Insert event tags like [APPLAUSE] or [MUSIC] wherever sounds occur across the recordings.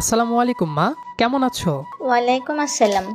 আসসালামু আলাইকুম মা। কেমন আছো? ওয়ালাইকুম আসসালাম।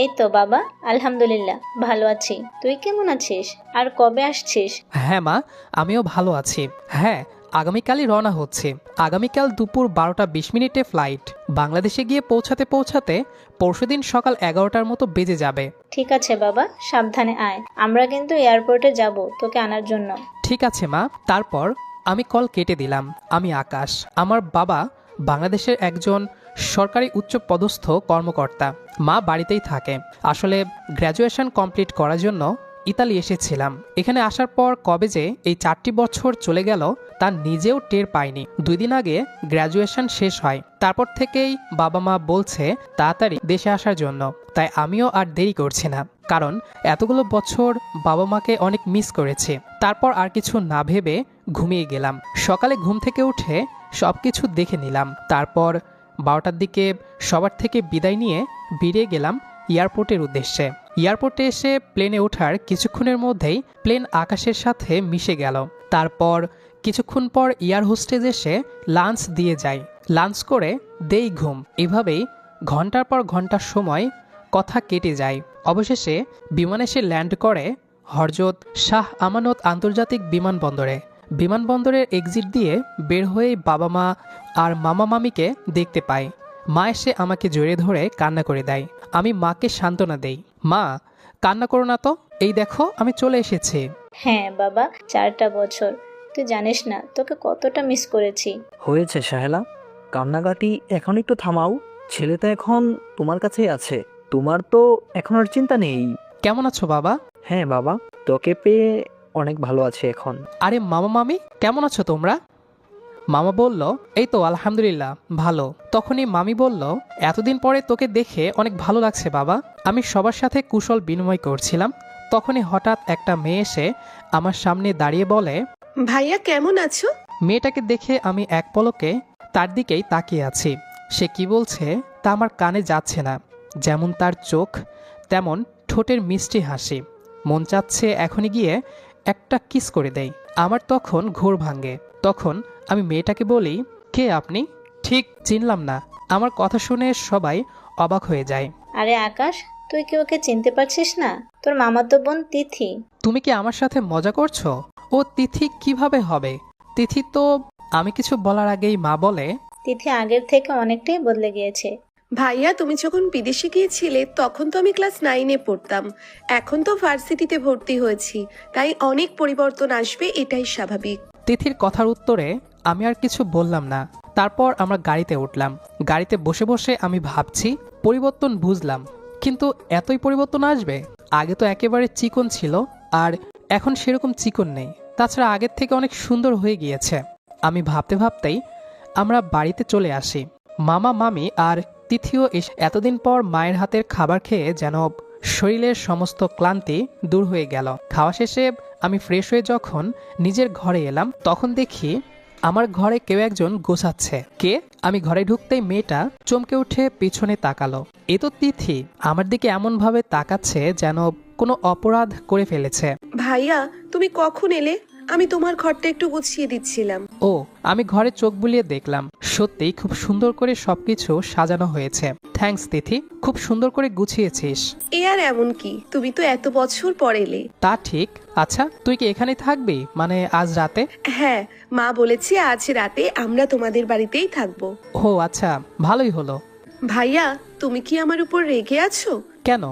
এই তো বাবা। আলহামদুলিল্লাহ ভালো আছি। তুই কেমন আছিস? আর কবে আসছিস? হ্যাঁ মা আমিও ভালো আছি। হ্যাঁ আগামীকালই রওনা হচ্ছে। আগামীকাল দুপুর বারোটা বিশ মিনিটে ফ্লাইট। বাংলাদেশে গিয়ে পৌঁছাতে পৌঁছাতে পরশুদিন সকাল এগারোটার মতো বেজে যাবে। ঠিক আছে বাবা। সাবধানে আয়। আমরা কিন্তু এয়ারপোর্টে যাব তোকে আনার জন্য। ঠিক আছে মা। তারপর আমি কল কেটে দিলাম। আমি আকাশ। আমার বাবা বাংলাদেশের একজন সরকারি উচ্চ পদস্থ কর্মকর্তা। মা বাড়িতেই থাকে। আসলে গ্র্যাজুয়েশন কমপ্লিট করার জন্য ইতালি এসেছিলাম। এখানে আসার পর কবে যে এই চারটি বছর চলে গেল, তা নিজেও টের পাইনি। দুই দিন আগে গ্র্যাজুয়েশন শেষ হয়। তারপর থেকেই বাবা মা বলছে, তাড়াতাড়ি দেশে আসার জন্য। তাই আমিও আর দেরি করছি না। কারণ এতগুলো বছর বাবা মাকে অনেক মিস করেছি। তারপর আর কিছু না ভেবে ঘুমিয়ে গেলাম। সকালে ঘুম থেকে উঠে সব কিছু দেখে নিলাম। তারপর বারোটার দিকে সবার থেকে বিদায় নিয়ে বেরিয়ে গেলাম এয়ারপোর্টের উদ্দেশ্যে। এয়ারপোর্টে এসে প্লেনে ওঠার কিছুক্ষণের মধ্যেই প্লেন আকাশের সাথে মিশে গেল। তারপর কিছুক্ষণ পর এয়ার হোস্টেজ এসে লাঞ্চ দিয়ে যায়। লাঞ্চ করে দেই ঘুম। এভাবেই ঘণ্টার পর ঘণ্টার সময় কথা কেটে যায়। অবশেষে বিমান এসে ল্যান্ড করে হরজত শাহ আমানত আন্তর্জাতিক বিমানবন্দরে। বিমানবন্দরের এক্সিট দিয়ে বের হয়েই বাবা মা আর মামা মামিকে দেখতে পাই মা এসে আমাকে জড়িয়ে ধরে কান্না করে দেয়। আমি মাকে সান্ত্বনা দেই। মা কান্না করো না তো। এই দেখো আমি চলে এসেছি। হ্যাঁ বাবা চারটা বছর। তুই জানিস না তোকে কতটা মিস করেছি। হয়েছে সাহেলা কান্নাকাটি এখন একটু থামাও। ছেলে তো এখন তোমার কাছেই আছে। তোমার তো এখন আর চিন্তা নেই। কেমন আছো বাবা? হ্যাঁ বাবা তোকে পেয়ে অনেক ভালো আছে এখন। আরে মামা মামি কেমন আছো তোমরা? মামা বলল এই তো আলহামদুলিল্লাহ ভালো। তখনই মামি বলল এতদিন পরে তোকে দেখে অনেক ভালো লাগছে বাবা। আমি সবার সাথে কুশল বিনিময় করছিলাম। তখনই হঠাৎ একটা মেয়ে এসে আমার সামনে দাঁড়িয়ে বলে ভাইয়া কেমন আছো? মেয়েটাকে দেখে আমি এক পলকে তার দিকেই তাকিয়ে আছি। সে কি বলছে তা আমার কানে যাচ্ছে না। যেমন তার চোখ তেমন ঠোঁটের মিষ্টি হাসি। মন চাচ্ছে এখনই গিয়ে একটা কিস করে দেয়। আমার তখন ঘোর ভাঙে। তখন আমি মেয়েটাকে বলি কে আপনি? ঠিক চিনলাম না। আমার কথা শুনে সবাই অবাক হয়ে যায়। আরে আকাশ তুই কি ওকে চিনতে পারছিস না? তোর মামাতো বোন তিথি। তুমি কি আমার সাথে মজা করছ? ও তিথি কীভাবে হবে? তিথি তো আমি কিছু বলার আগেই মা বলে তিথি আগের থেকে অনেকটাই বদলে গিয়েছে। ভাইয়া, তুমি যখন বিদেশে গিয়েছিলে, তখন তো আমি ক্লাস নাইনে পড়তাম। এখন তো ভার্সিটিতে ভর্তি হয়েছি, তাই অনেক পরিবর্তন আসবে, এটাই স্বাভাবিক। তিথির কথার উত্তরে আমি আর কিছু বললাম না। তারপর আমরা গাড়িতে উঠলাম। গাড়িতে বসে বসে আমি ভাবছি, পরিবর্তন বুঝলাম। কিন্তু এতই পরিবর্তন আসবে? আগে তো একেবারে চিকন ছিল, আর এখন সেরকম চিকন নেই। তাছাড়া আগের থেকে অনেক সুন্দর হয়ে গিয়েছে। আমি ভাবতে ভাবতেই আমরা বাড়িতে চলে আসি। মামা, মামি আর তিথিও এতদিন পর মায়ের হাতের খাবার খেয়ে যেন শরীরের সমস্ত ক্লান্তি দূর হয়ে গেল। খাওয়া শেষে আমি ফ্রেশ হয়ে যখন নিজের ঘরে এলাম, তখন দেখি আমার ঘরে কেউ একজন গোছাচ্ছে। কে? আমি ঘরে ঢুকতেই মেয়েটা চমকে উঠে পিছনে তাকালো। এ তো তিথি, আমার দিকে এমনভাবে তাকাচ্ছে যেন কোনো অপরাধ করে ফেলেছে। ভাইয়া, তুমি কখন এলে? আমি তোমার ঘরটা একটু গুছিয়ে দিচ্ছিলাম। ও আমি ঘরে চোখ বুলিয়ে দেখলাম। সত্যিই খুব সুন্দর করে সবকিছু সাজানো হয়েছে। থ্যাঙ্কস তিথি। খুব সুন্দর করে গুছিয়েছিস। এ আর এমন কি? তুমি তো এত বছর পর এলে। তা ঠিক। আচ্ছা তুই কি এখানে থাকবি? মানে আজ রাতে? হ্যাঁ মা বলেছে আজ রাতে আমরা তোমাদের বাড়িতেই থাকব। ও আচ্ছা ভালোই হলো। ভাইয়া তুমি কি আমার উপর রেগে আছো? কেন?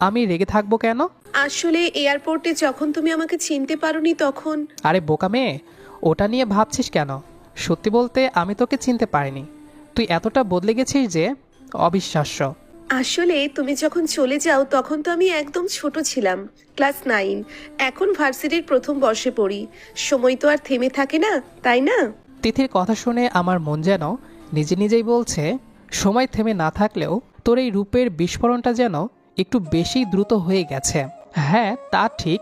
আমি রেগে থাকব কেন? আসলে এয়ারপোর্টে যখন তুমি আমাকে চিনতে পারোনি তখন? আরে বোকা মেয়ে ওটা নিয়ে ভাবছিস কেন? সত্যি বলতে আমি তোকে চিনতে পারিনি। তুই এতটা বদলে গেছিস যে অবিশ্বাস্য। আসলে তুমি যখন চলে যাও তখন তো আমি একদম ছোট ছিলাম ক্লাস নাইন। এখন ভার্সিটির প্রথম বর্ষে পড়ি। সময় তো আর থেমে থাকে না তাই না? তিথির কথা শুনে আমার মন যেন নিজে নিজেই বলছে সময় থেমে না থাকলেও তোর এই রূপের বিস্ফোরণটা যেন একটু বেশি দ্রুত হয়ে গেছে। হ্যাঁ তা ঠিক।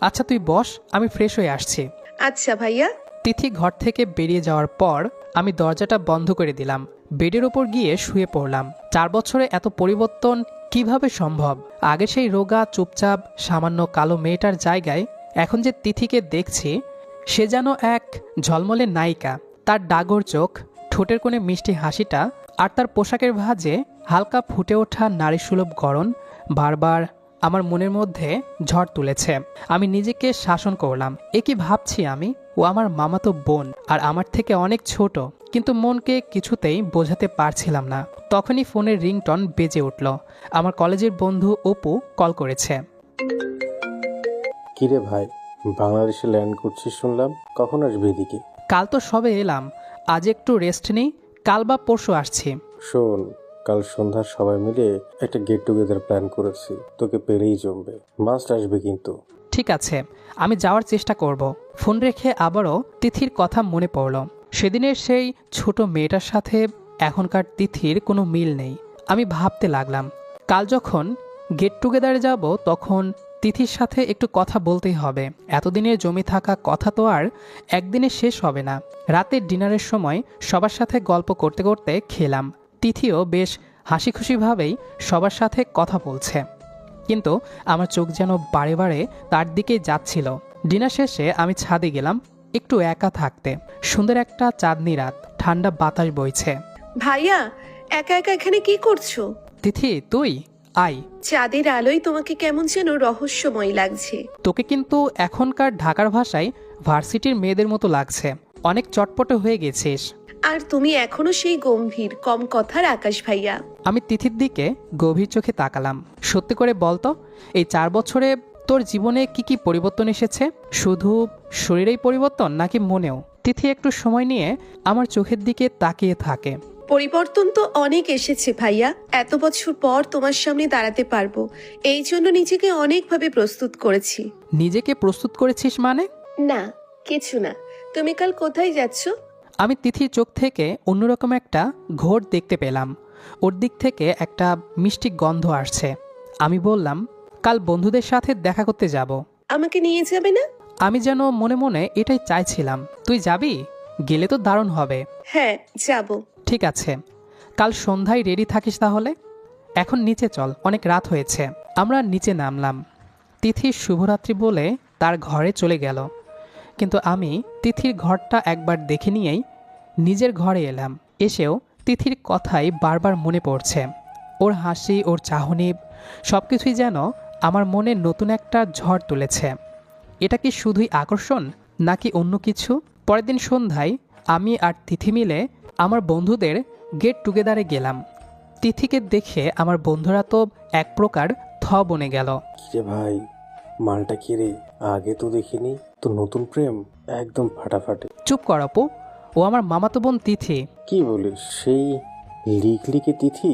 আচ্ছা তুই বস আমি ফ্রেশ হয়ে আসছি। আচ্ছা ভাইয়া। তিথি ঘর থেকে বেরিয়ে যাওয়ার পর আমি দরজাটা বন্ধ করে দিলাম। বেডের ওপর গিয়ে শুয়ে পড়লাম। চার বছরে এত পরিবর্তন কীভাবে সম্ভব? আগে সেই রোগা চুপচাপ সামান্য কালো মেয়েটার জায়গায় এখন যে তিথিকে দেখছি সে যেন এক ঝলমলে নায়িকা। তার ডাগর চোখ ঠোঁটের কোণে মিষ্টি হাসিটা আর তার পোশাকের ভাঁজে হালকা ফুটে ওঠা নারীসুলভ গড়ন বারবার আমার মনের মধ্যে ঝড় তুলেছে। আমি নিজেকে শাসন করলাম। এ কি ভাবছি আমি ও আমার মামাতো বোন আর আমার থেকে অনেক ছোট কিন্তু মনকে কিছুতেই বোঝাতে পারছিলাম না। তখনই ফোনের রিংটন বেজে উঠল। আমার কলেজের বন্ধু অপু কল করেছে। কিরে ভাই বাংলাদেশে ল্যান্ড করছিস শুনলাম কখন আসবি এদিকে? কাল তো সবে এলাম আজ একটু রেস্ট নেই কাল বা পরশু আসছি। শোন কাল সন্ধ্যার সবাই মিলে একটা গেট টুগেদার প্ল্যান করেছি। তোকে পেলেই জমবে। মাস্ট আসবে কিন্তু। ঠিক আছে, আমি যাওয়ার চেষ্টা করব। ফোন রেখে আবারও তিথির কথা মনে পড়ল। সেদিনের সেই ছোট মেয়েটার সাথে এখনকার তিথির কোনো মিল নেই। আমি ভাবতে লাগলাম, কাল যখন গেট টুগেদারে যাব, তখন তিথির সাথে একটু কথা বলতেই হবে। এতদিনে জমি থাকা কথা তো আর একদিনে শেষ হবে না। রাতের ডিনারের সময় সবার সাথে গল্প করতে করতে খেলাম। তিথিও বেশ হাসি খুশিভাবেই সবার সাথে কথা বলছে। কিন্তু আমার চোখ যেন বারে বারে তার দিকেই যাচ্ছিল। ডিনার শেষে আমি ছাদে গেলাম একটু একা থাকতে। সুন্দর একটা চাঁদনি রাত ঠান্ডা বাতাস বইছে। ভাইয়া একা একা এখানে কি করছ? তিথি তুই? আই। চাঁদের আলোয় তোমাকে কেমন যেন রহস্যময় লাগছে। তোকে কিন্তু এখনকার ঢাকার ভাষায় ভার্সিটির মেয়েদের মতো লাগছে। অনেক চটপটে হয়ে গেছিস। আর তুমি এখনও সেই গম্ভীর কম কথার আকাশ ভাইয়া। আমি তিথির দিকে গভীর চোখে তাকালাম। সত্যি করে বলতো এই চার বছরে তোর জীবনে কি কি পরিবর্তন এসেছে? শুধু শরীরেই পরিবর্তন নাকি মনেও? তিথি একটু সময় নিয়ে আমার চোখের দিকে তাকিয়ে থাকে। পরিবর্তন তো অনেক এসেছে ভাইয়া। এত বছর পর তোমার সামনে দাঁড়াতে পারব। এই জন্য নিজেকে অনেকভাবে প্রস্তুত করেছি। নিজেকে প্রস্তুত করেছিস মানে? না কিছু না। তুমি কাল কোথায় যাচ্ছ? আমি তিথির চোখ থেকে অন্যরকম একটা ঘোর দেখতে পেলাম। ওর দিক থেকে একটা মিষ্টি গন্ধ আসছে। আমি বললাম কাল বন্ধুদের সাথে দেখা করতে যাব। আমাকে নিয়ে যাবে না? আমি যেন মনে মনে এটাই চাইছিলাম। তুই যাবি? গেলে তো দারুণ হবে। হ্যাঁ যাব। ঠিক আছে। কাল সন্ধ্যায় রেডি থাকিস তাহলে? এখন নিচে চল অনেক রাত হয়েছে। আমরা নিচে নামলাম। তিথির শুভরাত্রি বলে তার ঘরে চলে গেল। কিন্তু আমি তিথির ঘরটা একবার দেখে নিয়েই নিজের ঘরে এলাম। এসেও তিথির কথাই বারবার মনে পড়ছে। ওর হাসি, ওর চাহনি সব কিছুই যেন আমার মনে নতুন একটা ঝড় তুলেছে। এটা কি শুধুই আকর্ষণ, নাকি অন্য কিছু? পরের দিন সন্ধ্যায় আমি আর তিথি মিলে আমার বন্ধুদের গেট টুগেদারে গেলাম। তিথিকে দেখে আমার বন্ধুরা তো এক প্রকার থ বনে গেল। ভাই, মালটা কিরে আগে তো দেখিনি। তো নতুন প্রেম একদম ফাটাফাটি। চুপ কর অপু ও আমার মামাতো বোন তিথি। কি বলিস সেই লিকলিকে তিথি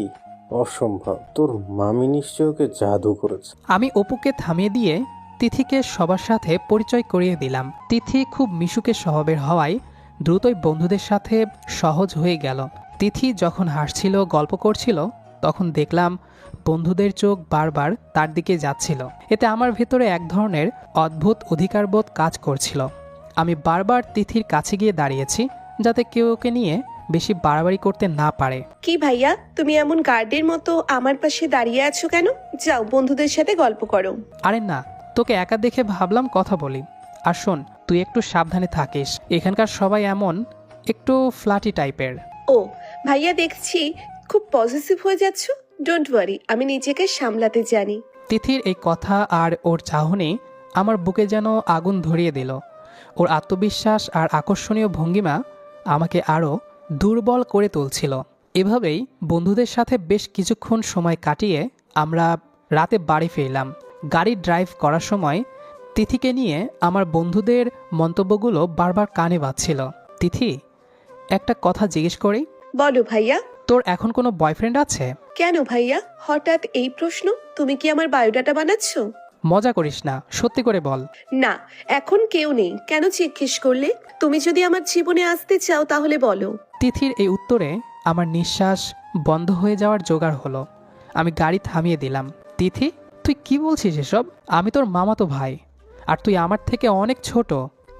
অসম্ভব। তোর মামি নিশ্চয় ওকে জাদু করেছে। আমি অপুকে থামিয়ে দিয়ে তিথিকে সবার সাথে পরিচয় করিয়ে দিলাম। তিথি খুব মিশুকে স্বভাবের হওয়ায় দ্রুতই বন্ধুদের সাথে সহজ হয়ে গেল। তিথি যখন হাসছিল গল্প করছিল তখন দেখলাম বন্ধুদের চোখ বারবার তার দিকে যাচ্ছিল। এতে আমার ভেতরে এক ধরনের অদ্ভুত অধিকারবোধ কাজ করছিল। আমি বারবার তিথির কাছে গিয়ে দাঁড়িয়েছি যাতে কেউ ওকে নিয়ে বেশি বাড়াবাড়ি করতে না পারে। কি ভাইয়া তুমি এমন গার্ডের মতো আমার পাশে দাঁড়িয়ে আছো কেন? যাও বন্ধুদের সাথে গল্প করো। আরে না তোকে একা দেখে ভাবলাম কথা বলি। আর শোন তুই একটু সাবধানে থাকিস। এখানকার সবাই এমন একটু ফ্ল্যাটি টাইপের। ও ভাইয়া দেখছি খুব পজিটিভ হয়ে যাচ্ছ। ডোন্ট ওয়ারি আমি নিজেকে সামলাতে জানি। তিথির এই কথা আর ওর চাহনি আমার বুকে যেন আগুন ধরিয়ে দিল। ওর আত্মবিশ্বাস আর আকর্ষণীয় ভঙ্গিমা আমাকে আরও দুর্বল করে তুলছিল। এভাবেই বন্ধুদের সাথে বেশ কিছুক্ষণ সময় কাটিয়ে আমরা রাতে বাড়ি ফিরলাম। গাড়ি ড্রাইভ করার সময় তিথিকে নিয়ে আমার বন্ধুদের মন্তব্যগুলো বারবার কানে বাজছিল। তিথি একটা কথা জিজ্ঞেস করি? বলো ভাইয়া। তোর এখন কোনো বয়ফ্রেন্ড আছে? কেন ভাইয়া? হঠাৎ এই প্রশ্ন? তুমি কি আমার বায়োডাটা বানাচ্ছ? মজা করিস না সত্যি করে বল। না এখন কেউ নেই। কেন জিজ্ঞেস করলে? তুমি যদি আমার জীবনে আসতে চাও তাহলে বলো। তিথির এই উত্তরে আমার নিঃশ্বাস বন্ধ হয়ে যাওয়ার জোগাড় হলো। আমি গাড়ি থামিয়ে দিলাম। তিথি তুই কি বলছিস এসব? আমি তোর মামাতো ভাই। আর তুই আমার থেকে অনেক ছোট।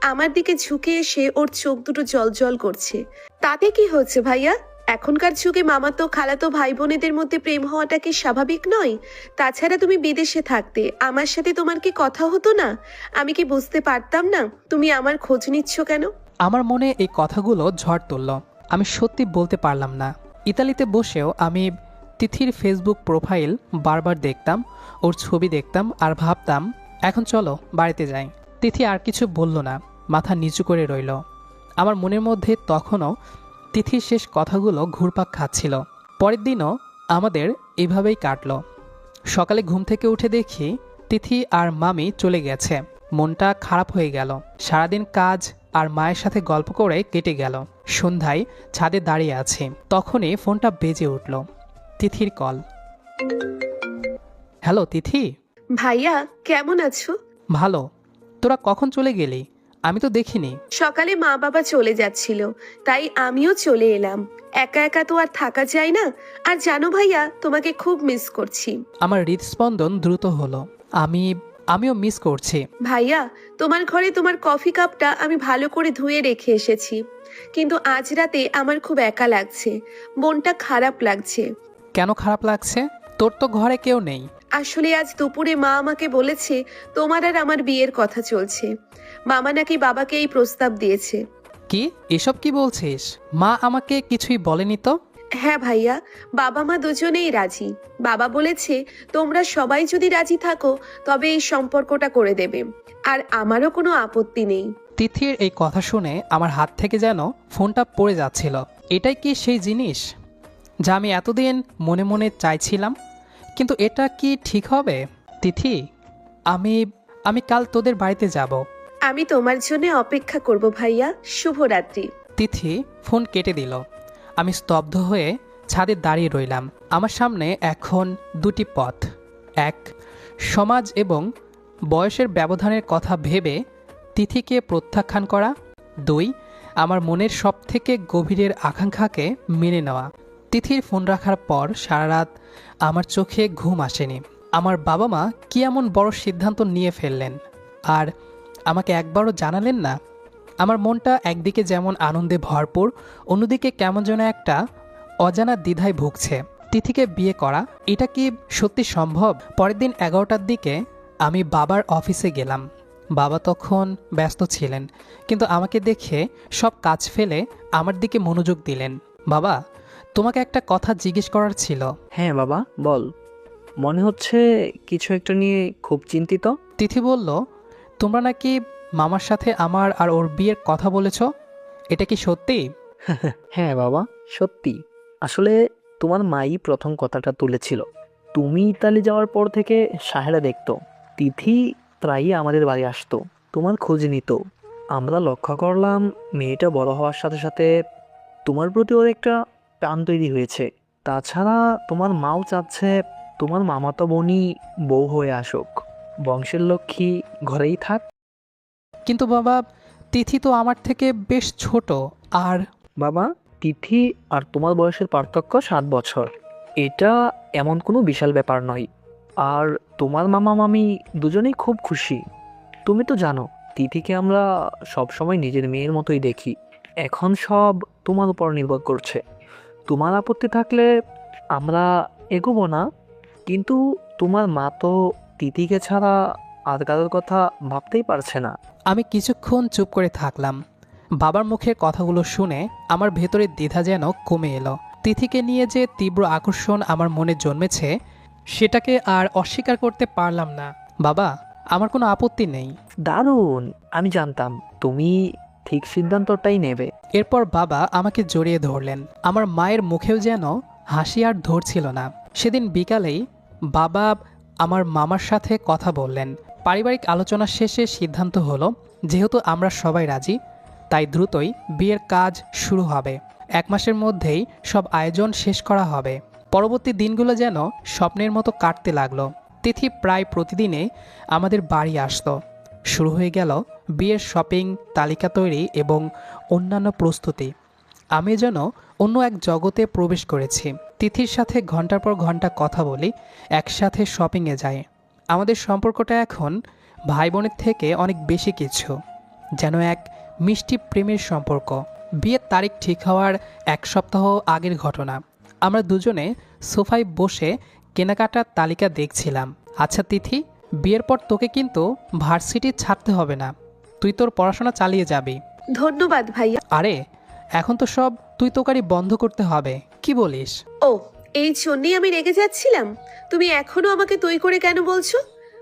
আমার দিকে ঝুঁকে এসে ওর চোখ দুটো জল জল করছে। তাতে কি হচ্ছে ভাইয়া? এখনকার যুগে মামাতো, খালাতো ভাই বোনেদের মধ্যে প্রেম হওয়াটা কি স্বাভাবিক নয়? তাছাড়া তুমি বিদেশে থাকতে, আমার সাথে তোমার কি কথা হতো না? আমি কি বুঝতে পারতাম না? তুমি আমার খোঁজ নিচ্ছ কেন? আমার মনে এই কথাগুলো ঝড় তুলল। আমি সত্যি বলতে পারলাম না। ইতালিতে বসেও আমি তিথির ফেসবুক প্রোফাইল বারবার দেখতাম, ওর ছবি দেখতাম আর ভাবতাম, এখন চলো, বাড়িতে যাই। তিথি আর কিছু বলল না, মাথা নিচু করে রইল। আমার মনের মধ্যে তখনও তিথির শেষ কথাগুলো ঘুরপাক খাচ্ছিল। পরের দিনও আমাদের এভাবেই কাটলো। সকালে ঘুম থেকে উঠে দেখি তিথি আর মামি চলে গেছে। মনটা খারাপ হয়ে গেল। সারাদিন কাজ আর মায়ের সাথে গল্প করে কেটে গেল। সন্ধ্যায় ছাদে দাঁড়িয়ে আছি। তখনই ফোনটা বেজে উঠল। তিথির কল। হ্যালো তিথি? ভাইয়া কেমন আছো? ভালো। তোরা কখন চলে গেলি? আমি তো দেখিনি। সকালে মা বাবা চলে যাচ্ছিল তাই আমিও চলে এলাম। একা একা তো আর থাকা যায় না। আর জানো ভাইয়া তোমাকে খুব মিস করছি। আমার হৃদস্পন্দন দ্রুত হলো। আমি আমিও মিস করছি। ভাইয়া তোমার ঘরে তোমার কফি কাপটা আমি ভালো করে ধুয়ে রেখে এসেছি। কিন্তু আজ রাতে আমার খুব একা লাগছে। মনটা খারাপ লাগছে। কেন খারাপ লাগছে? তোর তো ঘরে কেউ নেই। আসলে আজ দুপুরে মা আমাকে বলেছে তোমার আর আমার বিয়ের কথা চলছে। মামা নাকি বাবাকে এই প্রস্তাব দিয়েছে। কি? এসব কি বলছিস? মা আমাকে কিছুই বলেনি তো? হ্যাঁ ভাইয়া বাবা মা দুজনেই রাজি। বাবা বলেছে তোমরা সবাই যদি রাজি থাকো তবে এই সম্পর্কটা করে দেবে। আর আমারও কোনো আপত্তি নেই। তিথির এই কথা শুনে আমার হাত থেকে যেন ফোনটা পড়ে যাচ্ছিল। এটাই কি সেই জিনিস যা আমি এতদিন মনে মনে চাইছিলাম? কিন্তু এটা কি ঠিক হবে? তিথি আমি আমি কাল তোদের বাড়িতে যাব। আমি তোমার জন্য অপেক্ষা করব ভাইয়া। শুভরাত্রি। তিথি ফোন কেটে দিল। আমি স্তব্ধ হয়ে ছাদে দাঁড়িয়ে রইলাম। আমার সামনে এখন দুটি পথ। এক সমাজ এবং বয়সের ব্যবধানের কথা ভেবে তিথিকে প্রত্যাখ্যান করা। দুই আমার মনের সব থেকে গভীরের আকাঙ্ক্ষাকে মেনে নেওয়া। তিথির ফোন রাখার পর সারা রাত আমার চোখে ঘুম আসেনি। আমার বাবা মা কি এমন বড় সিদ্ধান্ত নিয়ে ফেললেন? আর আমাকে একবারও জানালেন না? আমার মনটা একদিকে যেমন আনন্দে ভরপুর, অন্যদিকে কেমন যেন একটা অজানা দ্বিধায় ভুগছে। তিথিকে বিয়ে করা, এটা কি সত্যি সম্ভব? পরের দিন এগারোটার দিকে আমি বাবার অফিসে গেলাম। বাবা তখন ব্যস্ত ছিলেন, কিন্তু আমাকে দেখে সব কাজ ফেলে আমার দিকে মনোযোগ দিলেন। বাবা তোমাকে একটা কথা জিজ্ঞেস করার ছিল। হ্যাঁ বাবা বল। মনে হচ্ছে কিছু একটা নিয়ে খুব চিন্তিত। তিথি বলল তোমরা নাকি মামার সাথে আমার আর ওর বিয়ের কথা বলেছ? এটা কি সত্যি? [LAUGHS] হ্যাঁ বাবা সত্যি। আসলে তোমার মাই প্রথম কথাটা তুলেছিল। তুমি ইতালি যাওয়ার পর থেকে সাহেরা দেখতো। তিথি প্রায়ই আমাদের বাড়ি আসতো। তোমার খোঁজ নিত। আমরা লক্ষ্য করলাম মেয়েটা বড় হওয়ার সাথে সাথে তোমার প্রতি ওর একটা টান তৈরি হয়েছে। তাছাড়া তোমার মাও চাচ্ছে তোমার মামাতো বোনই বউ হয়ে আসুক। বংশের লক্ষ্মী ঘরেই থাক। কিন্তু বাবা তিথি তো আমার থেকে বেশ ছোট আর বাবা তিথি আর তোমার বয়সের পার্থক্য সাত বছর। এটা এমন কোনো বিশাল ব্যাপার নয়। আর তোমার মামা মামি দুজনেই খুব খুশি। তুমি তো জানো তিথিকে আমরা সবসময় নিজের মেয়ের মতোই দেখি। এখন সব তোমার উপর নির্ভর করছে। তোমার আপত্তি থাকলে আমরা এগোবো না। কিন্তু তোমার মা তো তিথিকে ছাড়া আর কারোর কথা ভাবতেই পারছে না। আমি কিছুক্ষণ চুপ করে থাকলাম। বাবার মুখের কথাগুলো শুনে আমার ভেতরের দ্বিধা যেন কমে এলো। তিথিকে নিয়ে যে তীব্র আকর্ষণ আমার মনে জন্মেছে সেটাকে আর অস্বীকার করতে পারলাম না। বাবা আমার কোনো আপত্তি নেই। দারুণ! আমি জানতাম তুমি ঠিক সিদ্ধান্তটাই নেবে। এরপর বাবা আমাকে জড়িয়ে ধরলেন। আমার মায়ের মুখেও যেন হাসি আর ধরছিল না। সেদিন বিকালেই বাবা আমার মামার সাথে কথা বললেন। পারিবারিক আলোচনা শেষে সিদ্ধান্ত হলো, যেহেতু আমরা সবাই রাজি, তাই দ্রুতই বিয়ের কাজ শুরু হবে। এক মাসের মধ্যেই সব আয়োজন শেষ করা হবে। পরবর্তী দিনগুলো যেন স্বপ্নের মতো কাটতে লাগল। তিথি প্রায় প্রতিদিনে আমাদের বাড়ি আসতো। শুরু হয়ে গেল বিয়ের শপিং, তালিকা তৈরি এবং অন্যান্য প্রস্তুতি। আমি যেন অন্য এক জগতে প্রবেশ করেছি। তিথির সাথে ঘণ্টার পর ঘণ্টা কথা বলি, একসাথে শপিংয়ে যাই। আমাদের সম্পর্কটা এখন ভাই বোনের থেকে অনেক বেশি কিছু, যেন এক মিষ্টি প্রেমের সম্পর্ক। বিয়ের তারিখ ঠিক হওয়ার এক সপ্তাহ আগের ঘটনা। আমরা দুজনে সোফায় বসে কেনাকাটার তালিকা দেখছিলাম। আচ্ছা তিথি, বিয়ের পর তোকে কিন্তু ভার্সিটি ছাড়তে হবে না। তুই তোর পড়াশোনা চালিয়ে যাবি। ধন্যবাদ ভাইয়া। আরে এখন তো সব তুই তোকারি বন্ধ করতে হবে। কি বলিস? ও এই জন্যই আমি রেগে যাচ্ছিলাম? তুমি এখনও আমাকে তুই করে কেন বলছো?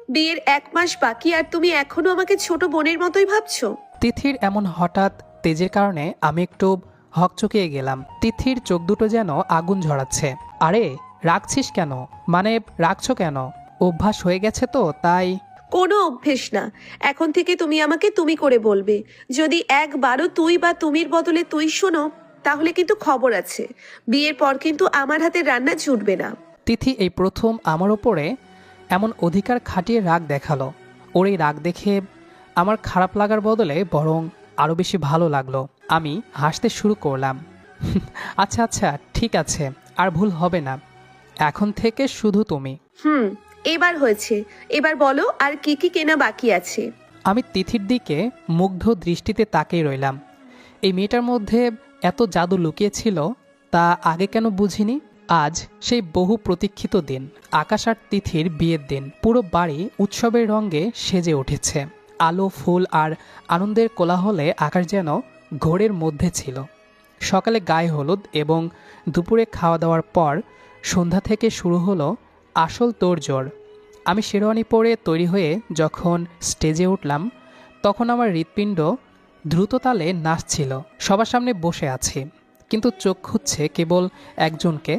বিয়ের এক মাস বাকি আর তুমি এখনও আমাকে ছোট বোনের মতোই ভাবছ? তিথির এমন হঠাৎ তেজের কারণে আমি একটু হকচকিয়ে গেলাম। তিথির চোখ দুটো যেন আগুন ঝরাচ্ছে। আরে রাখছিস কেন? মানে রাখছো কেন? অভ্যাস হয়ে গেছে তো তাই কোনো অভ্যেস না। এখন থেকে তুমি আমাকে তুমি করে বলবে। যদি একবারও তুই বা তুমির বদলে তুই শোনো তাহলে কিন্তু খবর আছে। বিয়ের পর কিন্তু আমার হাতে রান্না ছুটবে না। তিথি এই প্রথম আমার ওপরে এমন অধিকার খাটিয়ে রাগ দেখাল। ওর এই রাগ দেখে আমার খারাপ লাগার বদলে বরং আরও বেশি ভালো লাগল। আমি হাসতে শুরু করলাম। আচ্ছা আচ্ছা ঠিক আছে আর ভুল হবে না। এখন থেকে শুধু তুমি। হুম এবার হয়েছে। এবার বলো আর কি কি কেনা বাকি আছে। আমি তিথির দিকে মুগ্ধ দৃষ্টিতে তাকিয়ে রইলাম। এই মেয়েটার মধ্যে এত জাদু লুকিয়েছিল তা আগে কেন বুঝিনি? আজ সেই বহু প্রতীক্ষিত দিন, আকাশ আর তিথির বিয়ের দিন, পুরো বাড়ি উৎসবের রঙে সেজে উঠেছে। আলো, ফুল আর আনন্দের কোলাহলে আকাশ যেন ঘোরের মধ্যে ছিল। সকালে গায়ে হলুদ এবং দুপুরে খাওয়া দাওয়ার পর সন্ধ্যা থেকে শুরু হলো আসল তোড়জোড় আমি শেরওয়ানি পরে তৈরি হয়ে যখন স্টেজে উঠলাম, তখন আমার হৃৎপিণ্ড দ্রুত তালে নাচছিল, সবার সামনে বসে আছি। কিন্তু চোখ খুঁজছে কেবল একজনকে,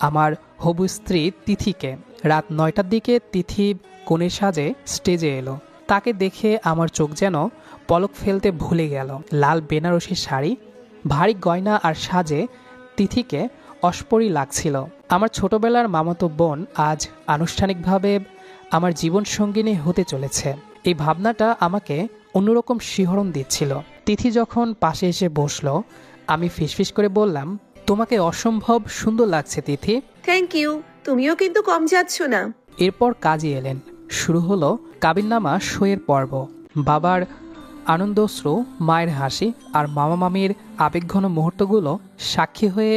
আমার হবু স্ত্রী তিথিকে। রাত নয়টার দিকে তিথি কনের সাজে স্টেজে এলো। তাকে দেখে আমার চোখ যেন পলক ফেলতে ভুলে গেল। লাল বেনারসি শাড়ি, ভারী গয়না আর সাজে তিথিকে অস্পরই লাগছিল। আমার ছোটবেলার মামাতো বোন আজ আনুষ্ঠানিকভাবে আমার জীবন সঙ্গিনী হতে চলেছে। এই ভাবনাটা আমাকে অন্যরকম শিহরণ দিচ্ছিল। তিথি যখন পাশে এসে বসল আমি ফিসফিস করে বললাম তোমাকে অসম্ভব সুন্দর লাগছে তিথি। থ্যাংক ইউ তুমিও কিন্তু কম যাচ্ছ না। এরপর কাজে এলেন। শুরু হলো কাবিননামা শোয়ের পর্ব। বাবার আনন্দশ্রু মায়ের হাসি আর মামা মামির আবেগঘন মুহূর্তগুলো সাক্ষী হয়ে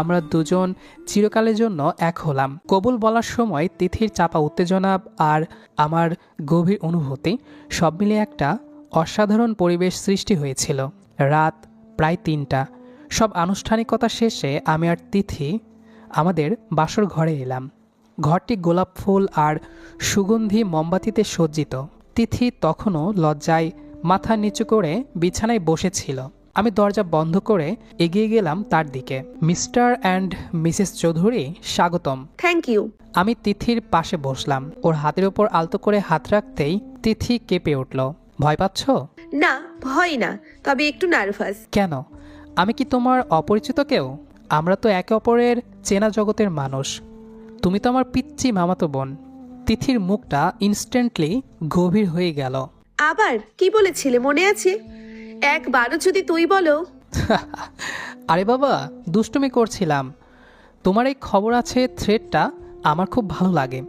আমরা দুজন চিরকালের জন্য এক হলাম। কবুল বলার সময় তিথির চাপা উত্তেজনা আর আমার গভীর অনুভূতি সব মিলে একটা অসাধারণ পরিবেশ সৃষ্টি হয়েছিল। রাত প্রায় তিনটা। সব আনুষ্ঠানিকতা শেষে আমি আর তিথি আমাদের বাসর ঘরে এলাম। ঘরটি গোলাপ ফুল আর সুগন্ধি মোমবাতিতে সজ্জিত। তিথি তখনও লজ্জায় মাথা নিচু করে বিছানায় বসেছিল। আমি দরজা বন্ধ করে এগিয়ে গেলাম তার দিকে। মিস্টার অ্যান্ড মিসেস চৌধুরী স্বাগতম। থ্যাংক ইউ আমি তিথির পাশে বসলাম। ওর হাতের ওপর আলতো করে হাত রাখতেই তিথি কেঁপে উঠল। ভয় পাচ্ছ? না ভয় না তবে একটু নার্ভাস কেন? আমি কি তোমার অপরিচিত কেউ? আমরা তো একে অপরের চেনা জগতের মানুষ। তুমি তো আমার পিচ্চি মামাতো বোন। তিথির মুখটা ইনস্ট্যান্টলি গভীর হয়ে গেল। আবার? কি বলেছিলে? মনে আছে? একবারও যদি তুই বলো। [LAUGHS] আরে বাবা দুষ্টুমি করছিলাম। তোমার এই খবর আছে থ্রেডটা আমার খুব ভালো লাগে।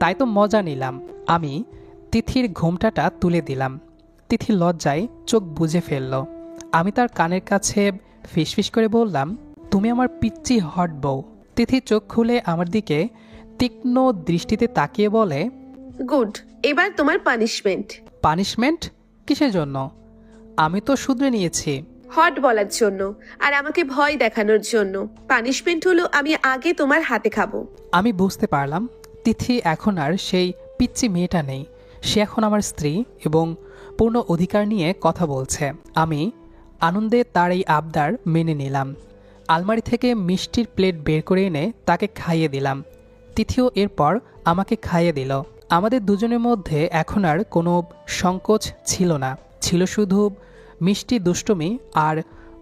তাই তো মজা নিলাম। আমি তিথির ঘোমটাটা তুলে দিলাম। তিথি লজ্জায় চোখ বুঝে ফেলল। আমি তার কানের কাছে ফিসফিস করে বললাম তুমি আমার পিচ্চি হট বউ। তিথি চোখ খুলে আমার দিকে তীক্ষ্ণ দৃষ্টিতে তাকিয়ে বলে গুড এবার তোমার পানিশমেন্ট পানিশমেন্ট কিসের জন্য? আমি তো শুধরে নিয়েছি। হট বলার জন্য আর আমাকে ভয় দেখানোর জন্য। পানিশমেন্ট হলো আমি আগে তোমার হাতে খাব। আমি বুঝতে পারলাম তিথি এখন আর সেই পিচ্চি মেয়েটা নেই। সে এখন আমার স্ত্রী এবং পূর্ণ অধিকার নিয়ে কথা বলছে। আমি আনন্দে তার এই আবদার মেনে নিলাম। আলমারি থেকে মিষ্টির প্লেট বের করে এনে তাকে খাইয়ে দিলাম। তিথিও এরপর আমাকে খাইয়ে দিল। আমাদের দুজনের মধ্যে এখন আর কোনো সংকোচ ছিল না। ছিল শুধু মিষ্টি দুষ্টুমি আর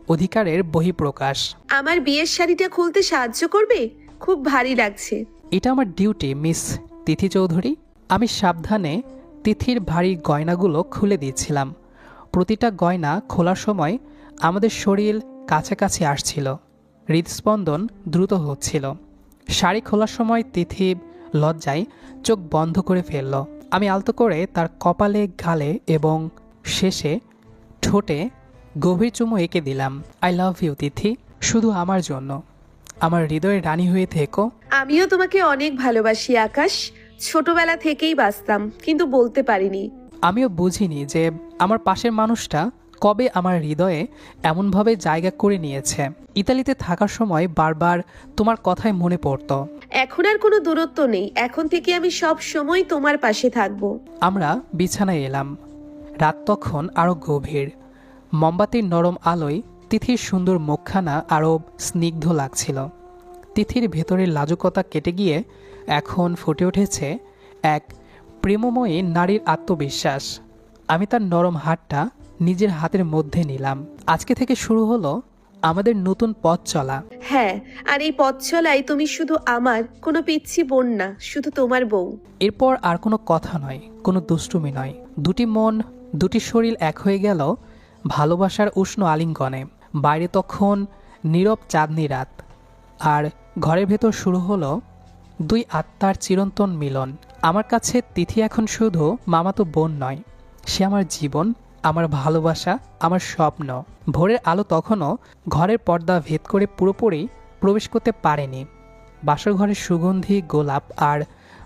অধিকারের বহিঃপ্রকাশ। আমার বিয়ের শাড়িটা খুলতে সাহায্য করবে? খুব ভারী লাগছে। এটা আমার ডিউটি মিস তিথি চৌধুরী। আমি সাবধানে তিথির ভারী গয়নাগুলো খুলে দিয়েছিলাম। প্রতিটা গয়না খোলার সময় আমাদের শরীর কাছাকাছি আসছিল। হৃদস্পন্দন দ্রুত হচ্ছিল। শাড়ি খোলার সময় তিথি লজ্জায় চোখ বন্ধ করে ফেলল। আমি আলতো করে তার কপালে গালে এবং শেষে ঠোঁটে গভীর চুমু এঁকে দিলাম। I love you Tithi. শুধু আমার জন্য। আমার হৃদয়ে রানী হয়ে থেকো। আমিও তোমাকে অনেক ভালোবাসি আকাশ। ছোটবেলা থেকেই বাঁচতাম কিন্তু বলতে পারিনি। আমিও বুঝিনি যে আমার পাশের মানুষটা কবে আমার হৃদয়ে এমনভাবে জায়গা করে নিয়েছে। ইতালিতে থাকার সময় বারবার তোমার কথাই মনে পড়তো। এখন আর কোনো দূরত্ব নেই। এখন থেকে আমি সব সময় তোমার পাশে থাকব। আমরা বিছানায় এলাম। রাত তখন আরও গভীর। মোমবাতির নরম আলোয় তিথির সুন্দর মুখখানা আরও স্নিগ্ধ লাগছিল। তিথির ভেতরের লাজুকতা কেটে গিয়ে এখন ফুটে উঠেছে এক প্রেমময়ী নারীর আত্মবিশ্বাস। আমি তার নরম হাতটা নিজের হাতের মধ্যে নিলাম। আজকে থেকে শুরু হলো আমাদের নতুন পথ চলা। হ্যাঁ আর এই পথ চলায় তুমি শুধু আমার কোনো পিচ্ছি বোন না শুধু তোমার বউ। এরপর আর কোনো কথা নয় কোনো দুষ্টুমি নয়। দুটি মন দুটি শরীর এক হয়ে গেল, ভালোবাসার উষ্ণ আলিঙ্গনে। বাইরে তখন নীরব চাঁদনি রাত, আর ঘরের ভেতর শুরু হলো দুই আত্মার চিরন্তন মিলন। আমার কাছে তিথি এখন শুধু মামাতো বোন নয়, সে আমার জীবন, আমার ভালোবাসা, আমার স্বপ্ন। ভোরের আলো তখনও ঘরের পর্দা ভেদ করে পুরোপুরি প্রবেশ করতে পারেনি। বাসর ঘরের সুগন্ধি, গোলাপ আর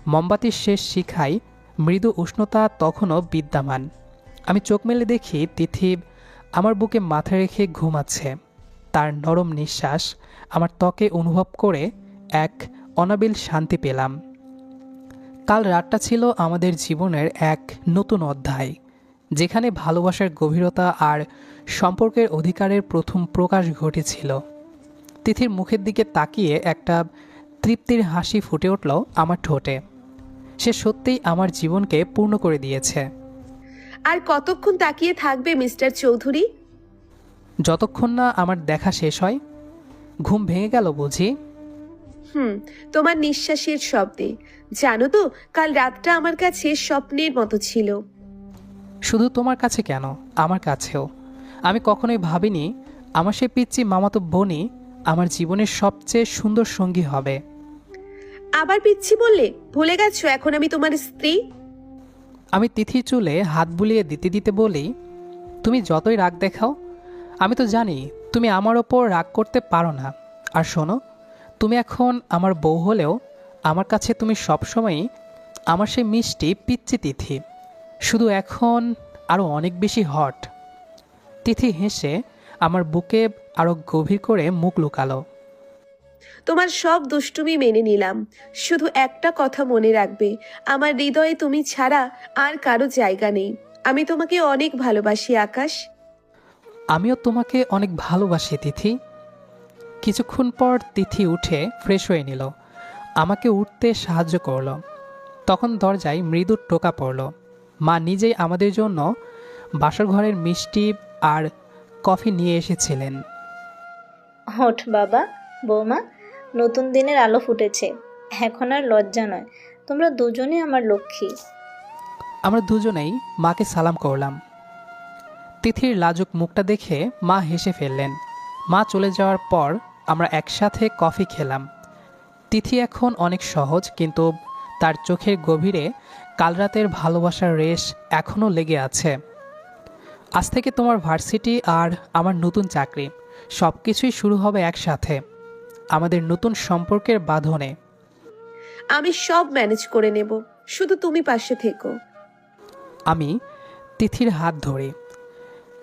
মোমবাতির শেষ শিখায় মৃদু উষ্ণতা তখনও বিদ্যমান। আমি চোখ মেলে দেখি তিথি আমার বুকে মাথা রেখে ঘুমাচ্ছে। তার নরম নিঃশ্বাস আমার ত্বকে অনুভব করে এক অনাবিল শান্তি পেলাম। কাল রাতটা ছিল আমাদের জীবনের এক নতুন অধ্যায়, যেখানে ভালোবাসার গভীরতা আর সম্পর্কের অধিকারের প্রথম প্রকাশ ঘটেছিল। তিথির মুখের দিকে তাকিয়ে একটা তৃপ্তির হাসি ফুটে উঠল আমার ঠোঁটে। সে সত্যিই আমার জীবনকে পূর্ণ করে দিয়েছে। আর কতক্ষণ তাকিয়ে থাকবে মিস্টার চৌধুরী? যতক্ষণ না আমার দেখা শেষ হয় ঘুম ভেঙে গেল বুঝি? হুম তোমার নিঃশ্বাসের শব্দে। জানো তো কাল রাতটা আমার কাছে স্বপ্নের মতো ছিল। শুধু তোমার কাছে কেন? আমার কাছেও। আমি কখনোই ভাবিনি আমার সে পিচ্ছি মামাতো বোনই আমার জীবনের সবচেয়ে সুন্দর সঙ্গী হবে। আবার পিচ্ছি বললে ভুলে গেছো এখন আমি তোমার স্ত্রী? আমি তিথির চুলে হাত বুলিয়ে দিতে দিতে বলি, তুমি যতই রাগ দেখাও, আমি তো জানি তুমি আমার ওপর রাগ করতে পারো না। আর শোনো, তুমি এখন আমার বউ হলেও আমার কাছে তুমি সবসময়ই আমার সেই মিষ্টি পিচ্ছি তিথি। শুধু এখন আরও অনেক বেশি হট। তিথি হেসে আমার বুকে আরও গভীর করে মুখ লুকালো। তোমার সব দুষ্টুমি মেনে নিলাম। শুধু একটা কথা মনে রাখবে আমার হৃদয়ে তুমি ছাড়া আর কারও জায়গা নেই। আমি তোমাকে অনেক ভালোবাসি আকাশ। আমিও তোমাকে অনেক ভালোবাসি তিথি। কিছুক্ষণ পর তিথি উঠে ফ্রেশ হয়ে নিল। আমাকে উঠতে সাহায্য করল। তখন দরজায় মৃদু টোকা পড়ল। মা নিজেই আমাদের জন্য বাসর ঘরের মিষ্টি আর কফি নিয়ে এসেছিলেন। হঠ বাবা বৌমা নতুন দিনের আলো ফুটেছে। এখন আর লজ্জা নয়। তোমরা দুজনেই আমার লক্ষ্মী। আমরা দুজনেই মাকে সালাম করলাম। তিথির লাজুক মুখটা দেখে মা হেসে ফেললেন। মা চলে যাওয়ার পর আমরা একসাথে কফি খেলাম। তিথি এখন অনেক সহজ, কিন্তু তার চোখের গভীরে কাল রাতের ভালোবাসার রেশ এখনও লেগে আছে। আজ থেকে তোমার ভার্সিটি আর আমার নতুন চাকরি সব কিছুই শুরু হবে একসাথে। আমাদের নতুন সম্পর্কের বাঁধনে। আমি সব ম্যানেজ করে নেব। শুধু তুমি পাশে থেকো। আমি তিথির হাত ধরি।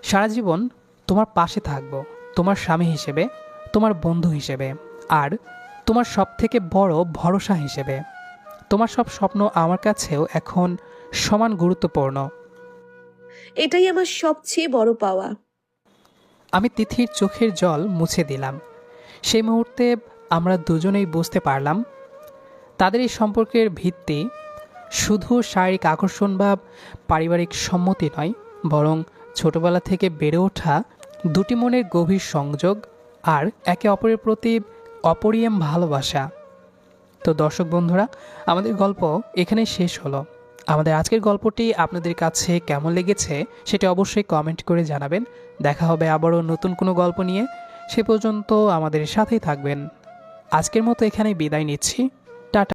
সারা জীবন তোমার পাশে থাকব তোমার স্বামী হিসেবে তোমার বন্ধু হিসেবে আর তোমার সব থেকে বড় ভরসা হিসেবে। তোমার সব স্বপ্ন আমার কাছেও এখন সমান গুরুত্বপূর্ণ। এটাই আমার সবচেয়ে বড় পাওয়া। আমি তিথির চোখের জল মুছে দিলাম। সেই মুহূর্তে আমরা দুজনেই বুঝতে পারলাম তাদের এই সম্পর্কের ভিত্তি শুধু শারীরিক আকর্ষণ বা পারিবারিক সম্মতি নয়, বরং ছোটবেলা থেকে বেড়ে ওঠা দুটি মনের গভীর সংযোগ আর একে অপরের প্রতি অপরিয়ম ভালোবাসা। তো দর্শক বন্ধুরা, আমাদের গল্প এখানেই শেষ হলো। আমাদের আজকের গল্পটি আপনাদের কাছে কেমন লেগেছে সেটা অবশ্যই কমেন্ট করে জানাবেন। দেখা হবে আবারও নতুন কোনো গল্প নিয়ে। সে পর্যন্ত আমাদের সাথেই থাকবেন। আজকের মতো এখানেই বিদায় নিচ্ছি।